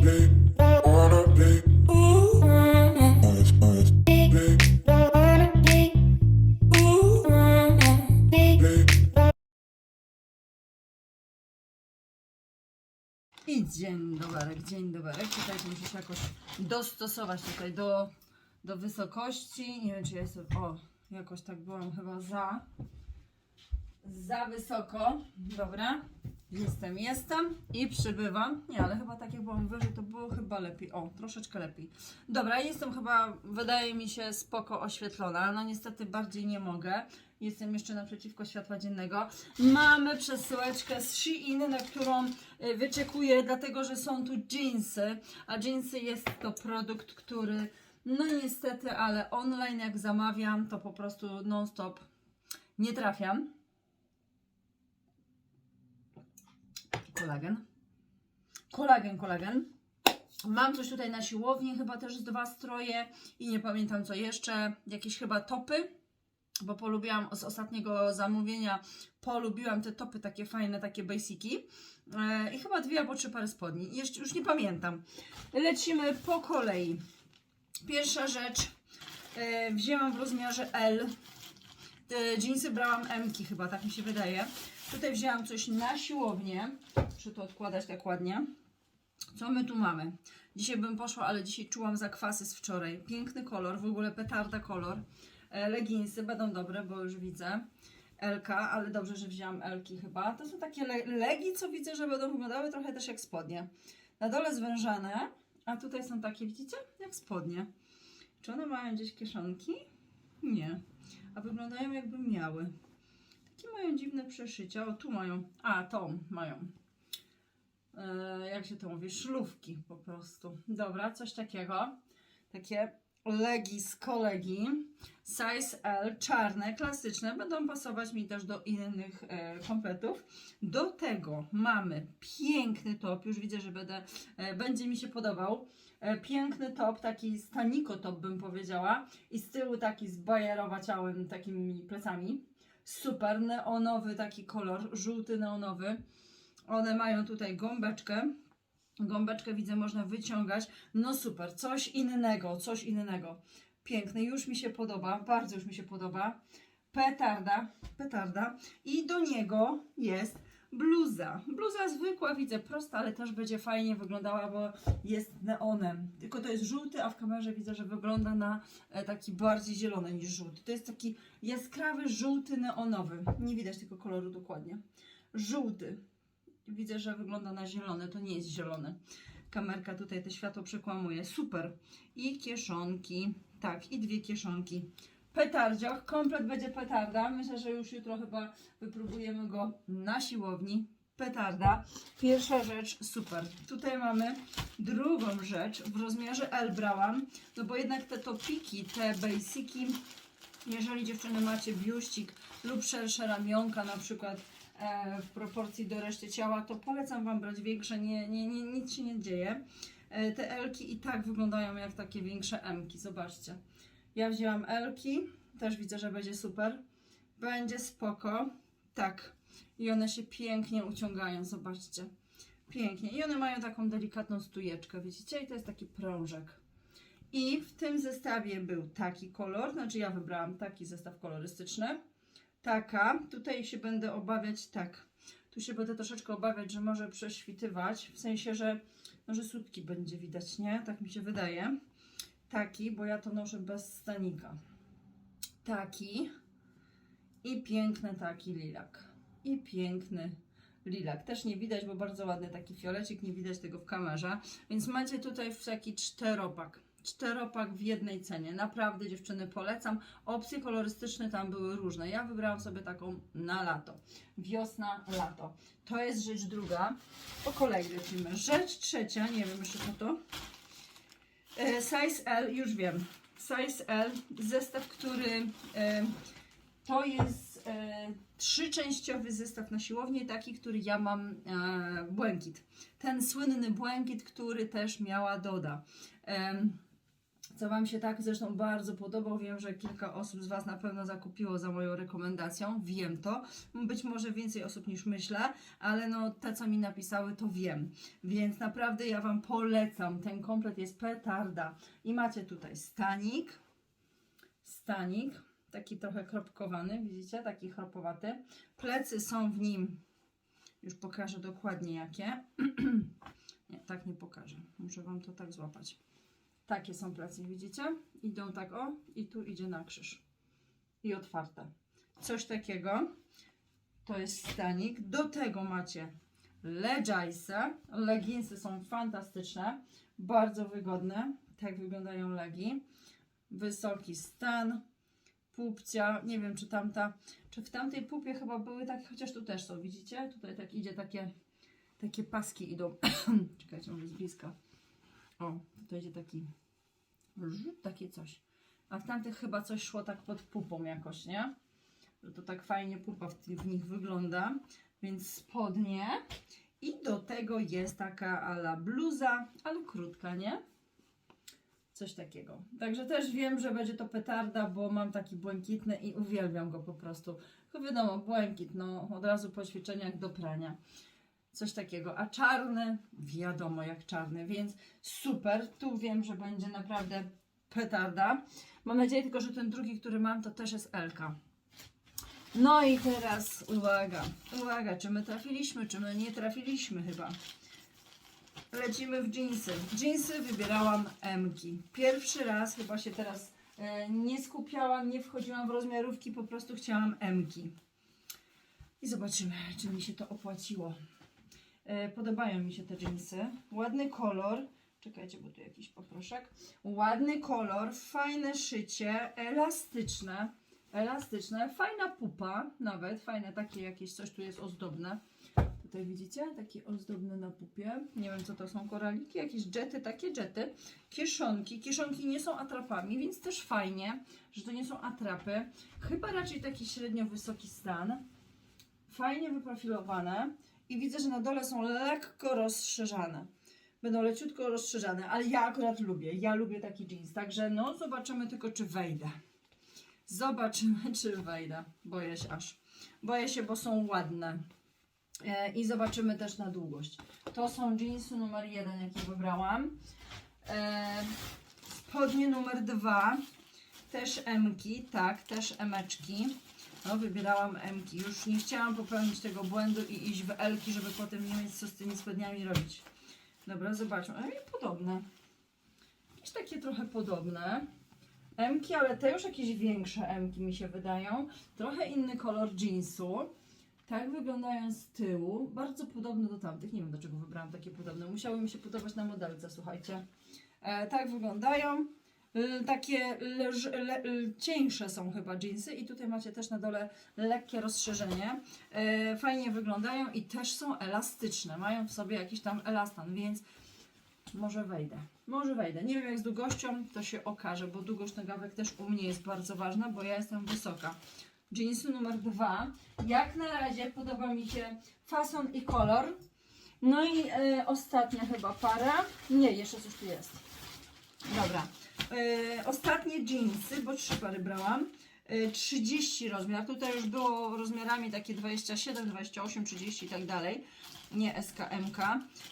I dzień dobry, dzień dobry. Tutaj muszę się jakoś dostosować tutaj do, do wysokości. Nie wiem, czy ja jestem. O, jakoś tak byłam chyba za. Za wysoko. Dobra. Jestem, jestem i przybywam. Nie, ale chyba tak jak byłam wyżej, to było chyba lepiej. O, troszeczkę lepiej. Dobra, jestem chyba, wydaje mi się, spoko oświetlona. No niestety bardziej nie mogę. Jestem jeszcze naprzeciwko światła dziennego. Mamy przesyłeczkę z Shein, na którą y, wyczekuję, dlatego że są tu jeansy. A jeansy jest to produkt, który no niestety, ale online jak zamawiam, to po prostu non-stop nie trafiam. Kolagen. Kolagen, kolagen. Mam coś tutaj na siłowni, chyba też dwa stroje i nie pamiętam co jeszcze. Jakieś chyba topy, bo polubiłam z ostatniego zamówienia, polubiłam te topy takie fajne, takie basiki. E, I chyba dwie albo trzy pary spodni. Jeszcze już nie pamiętam. Lecimy po kolei. Pierwsza rzecz. E, wzięłam w rozmiarze L. Te jeansy brałam M chyba, tak mi się wydaje. Tutaj wzięłam coś na siłownię. Muszę to odkładać tak ładnie. Co my tu mamy? Dzisiaj bym poszła, ale dzisiaj czułam zakwasy z wczoraj. Piękny kolor, w ogóle petarda kolor. E, Leginsy będą dobre, bo już widzę. Elka, ale dobrze, że wzięłam Elki chyba. To są takie le legi, co widzę, że będą wyglądały trochę też jak spodnie. Na dole zwężane, a tutaj są takie, widzicie? Jak spodnie. Czy one mają gdzieś kieszonki? Nie. A wyglądają jakby miały. Takie mają dziwne przeszycia. O, tu mają. A, tą mają. E, jak się to mówi? Szlówki po prostu. Dobra, coś takiego. Takie legi z kolegi. Size L, czarne, klasyczne. Będą pasować mi też do innych e, kompletów. Do tego mamy piękny top. Już widzę, że będę, e, będzie mi się podobał. E, piękny top, taki staniko top bym powiedziała. I z tyłu taki z bajerowaciałym takimi plecami. Super, neonowy taki kolor, żółty neonowy. One mają tutaj gąbeczkę. Gąbeczkę widzę, można wyciągać. No super, coś innego, coś innego. Piękny, już mi się podoba, bardzo już mi się podoba. Petarda, petarda. I do niego jest bluza. Bluza zwykła, widzę, prosta, ale też będzie fajnie wyglądała, bo jest neonem. Tylko to jest żółty, a w kamerze widzę, że wygląda na e, taki bardziej zielony niż żółty. To jest taki jaskrawy, żółty, neonowy. Nie widać tego koloru dokładnie. Żółty. Widzę, że wygląda na zielony. To nie jest zielony. Kamerka tutaj te światło przekłamuje. Super. I kieszonki. Tak, i dwie kieszonki. Petardziach. Komplet będzie petarda. Myślę, że już jutro chyba wypróbujemy go na siłowni. Petarda. Pierwsza rzecz, super. Tutaj mamy drugą rzecz. W rozmiarze L brałam, no bo jednak te topiki, te basiki, jeżeli dziewczyny macie biuścik lub szersze ramionka na przykład e, w proporcji do reszty ciała, to polecam Wam brać większe, nie, nie, nie, nic się nie dzieje. E, te Elki i tak wyglądają jak takie większe Mki, zobaczcie. Ja wzięłam Elki, też widzę, że będzie super. Będzie spoko. Tak. I one się pięknie uciągają, zobaczcie. Pięknie. I one mają taką delikatną stujeczkę, widzicie? I to jest taki prążek. I w tym zestawie był taki kolor, znaczy ja wybrałam taki zestaw kolorystyczny. Taka. Tutaj się będę obawiać, tak. Tu się będę troszeczkę obawiać, że może prześwitywać, w sensie, że, no, że sutki będzie widać, nie? Tak mi się wydaje. Taki, bo ja to noszę bez stanika. Taki. I piękny taki lilak. I piękny lilak. Też nie widać, bo bardzo ładny taki fiolecik, nie widać tego w kamerze. Więc macie tutaj w taki czteropak. Czteropak w jednej cenie. Naprawdę dziewczyny polecam. Opcje kolorystyczne tam były różne. Ja wybrałam sobie taką na lato. Wiosna, lato. To jest rzecz druga. Po kolei lecimy. Rzecz trzecia, nie wiem jeszcze co to. E, Size L, już wiem. Size L, zestaw, który e, to jest e, trzyczęściowy zestaw na siłownię, taki, który ja mam błękit. Ten słynny błękit, który też miała Doda. Co Wam się tak zresztą bardzo podobał. Wiem, że kilka osób z Was na pewno zakupiło za moją rekomendacją. Wiem to. Być może więcej osób niż myślę, ale no te, co mi napisały, to wiem. Więc naprawdę ja Wam polecam. Ten komplet jest petarda. I macie tutaj stanik. Stanik. Taki trochę kropkowany, widzicie? Taki chropowaty. Plecy są w nim. Już pokażę dokładnie jakie. nie, tak nie pokażę. Muszę Wam to tak złapać. Takie są plecy, widzicie? Idą tak o i tu idzie na krzyż. I otwarte. Coś takiego. To jest stanik. Do tego macie leginsy. Leginsy są fantastyczne. Bardzo wygodne. Tak wyglądają legi. Wysoki stan. Pupcia. Nie wiem, czy tamta, czy w tamtej pupie chyba były takie, chociaż tu też są, widzicie? Tutaj tak idzie takie, takie paski idą. Czekajcie, może z bliska. O, tutaj idzie taki rzut, takie coś. A w tamtych chyba coś szło tak pod pupą jakoś, nie? Że to tak fajnie pupa w, w nich wygląda. Więc spodnie. I do tego jest taka ala bluza, ale krótka, nie? Coś takiego. Także też wiem, że będzie to petarda, bo mam taki błękitny i uwielbiam go po prostu. Tylko wiadomo, błękit, no od razu po ćwiczeniach do prania. Coś takiego. A czarny, wiadomo jak czarny, więc super. Tu wiem, że będzie naprawdę petarda. Mam nadzieję tylko, że ten drugi, który mam, to też jest Elka. No i teraz uwaga, uwaga, czy my trafiliśmy, czy my nie trafiliśmy chyba. Lecimy w jeansy. Jeansy wybierałam M-ki. Pierwszy raz chyba się teraz e, nie skupiałam, nie wchodziłam w rozmiarówki, po prostu chciałam M-ki. I zobaczymy, czy mi się to opłaciło. E, podobają mi się te jeansy. Ładny kolor. Czekajcie, bo tu jakiś poproszek. Ładny kolor, fajne szycie, elastyczne. Elastyczne, fajna pupa, nawet fajne takie jakieś coś tu jest ozdobne. Tutaj widzicie, takie ozdobne na pupie. Nie wiem co to są koraliki, jakieś jety, takie jety. Kieszonki. Kieszonki nie są atrapami, więc też fajnie, że to nie są atrapy. Chyba raczej taki średnio wysoki stan. Fajnie wyprofilowane. I widzę, że na dole są lekko rozszerzane. Będą leciutko rozszerzane, ale ja akurat lubię. Ja lubię taki jeans. Także no, zobaczymy tylko, czy wejdę. Zobaczymy, czy wejdę. Boję się aż. Boję się, bo są ładne. E, I zobaczymy też na długość. To są jeansy numer jeden, jakie wybrałam. E, spodnie numer dwa. Też M-ki, tak, też M-eczki. No, wybierałam M-ki. Już nie chciałam popełnić tego błędu i iść w L-ki, żeby potem nie mieć co z tymi spodniami robić. Dobra, zobaczmy. Ej, podobne. Jakieś takie trochę podobne. M-ki, ale te już jakieś większe M-ki mi się wydają. Trochę inny kolor jeansu. Tak wyglądają z tyłu. Bardzo podobne do tamtych. Nie wiem dlaczego wybrałam takie podobne. Musiały mi się podobać na modelce, słuchajcie. E, tak wyglądają. L, takie le, l, cieńsze są chyba jeansy i tutaj macie też na dole lekkie rozszerzenie. E, fajnie wyglądają i też są elastyczne. Mają w sobie jakiś tam elastan, więc może wejdę. Może wejdę. Nie wiem jak z długością, to się okaże, bo długość nogawek też u mnie jest bardzo ważna, bo ja jestem wysoka. Jeansy numer dwa. Jak na razie podoba mi się fason i kolor. No i e, ostatnia chyba para. Nie, jeszcze coś tu jest. Dobra. E, ostatnie jeansy, bo trzy pary brałam. E, 30 rozmiar. Tutaj już było rozmiarami takie 27, 28, 30 i tak dalej. Nie SKMK.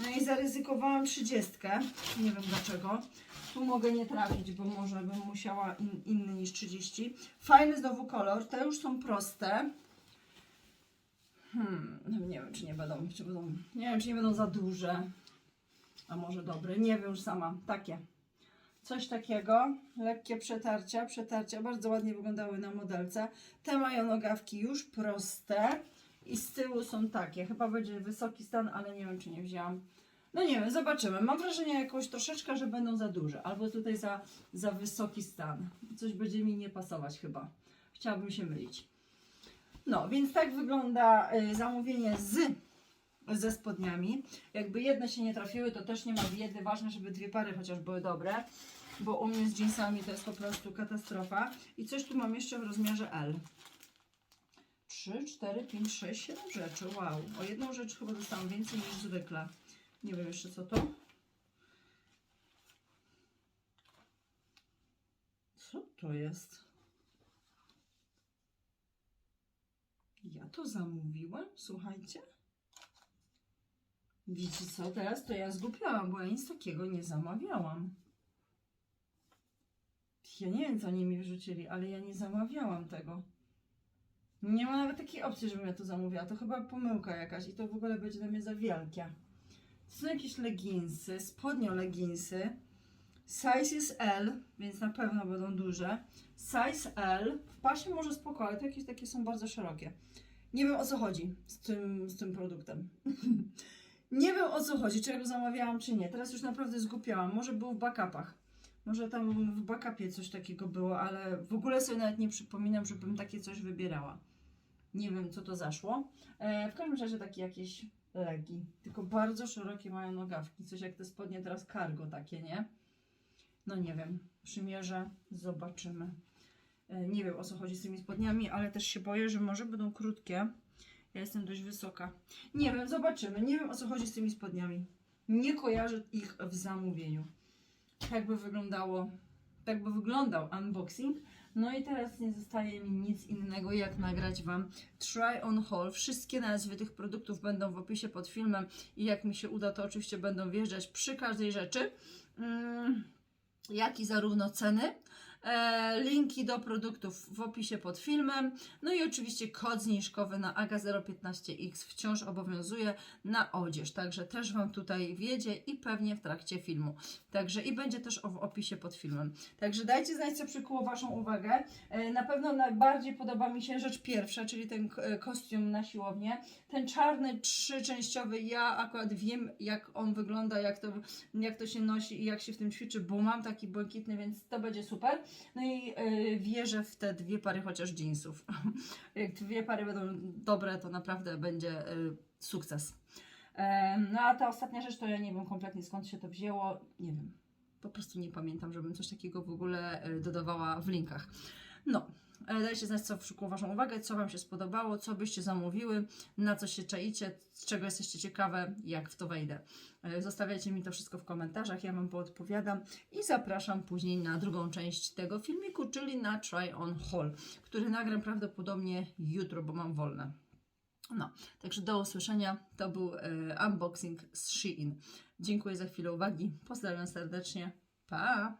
No i zaryzykowałam 30. Nie wiem dlaczego. Tu mogę nie trafić, bo może bym musiała in, inny niż 30. Fajny znowu kolor. Te już są proste. Hmm, nie wiem, czy nie będą, czy będą, nie wiem, czy nie będą za duże. A może dobre, nie wiem już sama. Takie. Coś takiego. Lekkie przetarcia, przetarcia. Bardzo ładnie wyglądały na modelce. Te mają nogawki już proste. I z tyłu są takie. Chyba będzie wysoki stan, ale nie wiem, czy nie wzięłam. No nie wiem, zobaczymy. Mam wrażenie jakoś troszeczkę, że będą za duże. Albo tutaj za, za wysoki stan. Coś będzie mi nie pasować chyba. Chciałabym się mylić. No, więc tak wygląda y, zamówienie z, ze spodniami. Jakby jedne się nie trafiły, to też nie ma biedy. Ważne, żeby dwie pary chociaż były dobre. Bo u mnie z jeansami to jest po prostu katastrofa. I coś tu mam jeszcze w rozmiarze L. 3, 4, 5, 6, 7 rzeczy. Wow. O jedną rzecz chyba dostałam więcej niż zwykle. Nie wiem jeszcze co to. Co to jest? Ja to zamówiłam? Słuchajcie. Wiecie co? Teraz to ja zgubiłam, bo ja nic takiego nie zamawiałam. Ja nie wiem, co oni mi wrzucili, ale ja nie zamawiałam tego. Nie ma nawet takiej opcji, żebym ja to zamówiła. To chyba pomyłka jakaś i to w ogóle będzie dla mnie za wielkie. To są jakieś leginsy, spodnio leginsy. Size jest L, więc na pewno będą duże. Size L, w pasie może spoko, ale to jakieś takie są bardzo szerokie. Nie wiem o co chodzi z tym, z tym produktem. nie wiem o co chodzi, czy ja go zamawiałam, czy nie. Teraz już naprawdę zgupiałam. Może był w backupach. Może tam w backupie coś takiego było, ale w ogóle sobie nawet nie przypominam, żebym takie coś wybierała. Nie wiem, co to zaszło. E, w każdym razie takie jakieś legi. Tylko bardzo szerokie mają nogawki. Coś jak te spodnie teraz cargo takie, nie? No nie wiem. Przymierzę, zobaczymy. E, nie wiem o co chodzi z tymi spodniami, ale też się boję, że może będą krótkie. Ja jestem dość wysoka. Nie wiem, zobaczymy. Nie wiem o co chodzi z tymi spodniami. Nie kojarzę ich w zamówieniu. Tak by wyglądało, tak by wyglądał unboxing. No i teraz nie zostaje mi nic innego, jak nagrać Wam try on haul. Wszystkie nazwy tych produktów będą w opisie pod filmem i jak mi się uda, to oczywiście będą wjeżdżać przy każdej rzeczy. Mm, jak i zarówno ceny. E, linki do produktów w opisie pod filmem. No i oczywiście kod zniżkowy na AGA015X wciąż obowiązuje na odzież, także też Wam tutaj wiedzie i pewnie w trakcie filmu. Także i będzie też w opisie pod filmem. Także dajcie znać, co przykuło Waszą uwagę. E, Na pewno najbardziej podoba mi się rzecz pierwsza, czyli ten e, kostium na siłownię. Ten czarny, trzyczęściowy, ja akurat wiem, jak on wygląda, jak to, jak to się nosi i jak się w tym ćwiczy, bo mam taki błękitny, więc to będzie super. No i e, wierzę w te dwie pary chociaż jeansów. jak dwie pary będą dobre, to naprawdę będzie e, sukces. E, no a ta ostatnia rzecz, to ja nie wiem kompletnie skąd się to wzięło. Nie wiem. Po prostu nie pamiętam, żebym coś takiego w ogóle dodawała w linkach. No, dajcie znać, co przykuło Waszą uwagę, co Wam się spodobało, co byście zamówiły, na co się czaicie, z czego jesteście ciekawe, jak w to wejdę. E, Zostawiajcie mi to wszystko w komentarzach, ja Wam poodpowiadam i zapraszam później na drugą część tego filmiku, czyli na try on haul, który nagram prawdopodobnie jutro, bo mam wolne. No, także do usłyszenia. To był e, unboxing z Shein. Dziękuję za chwilę uwagi. Pozdrawiam serdecznie. Pa!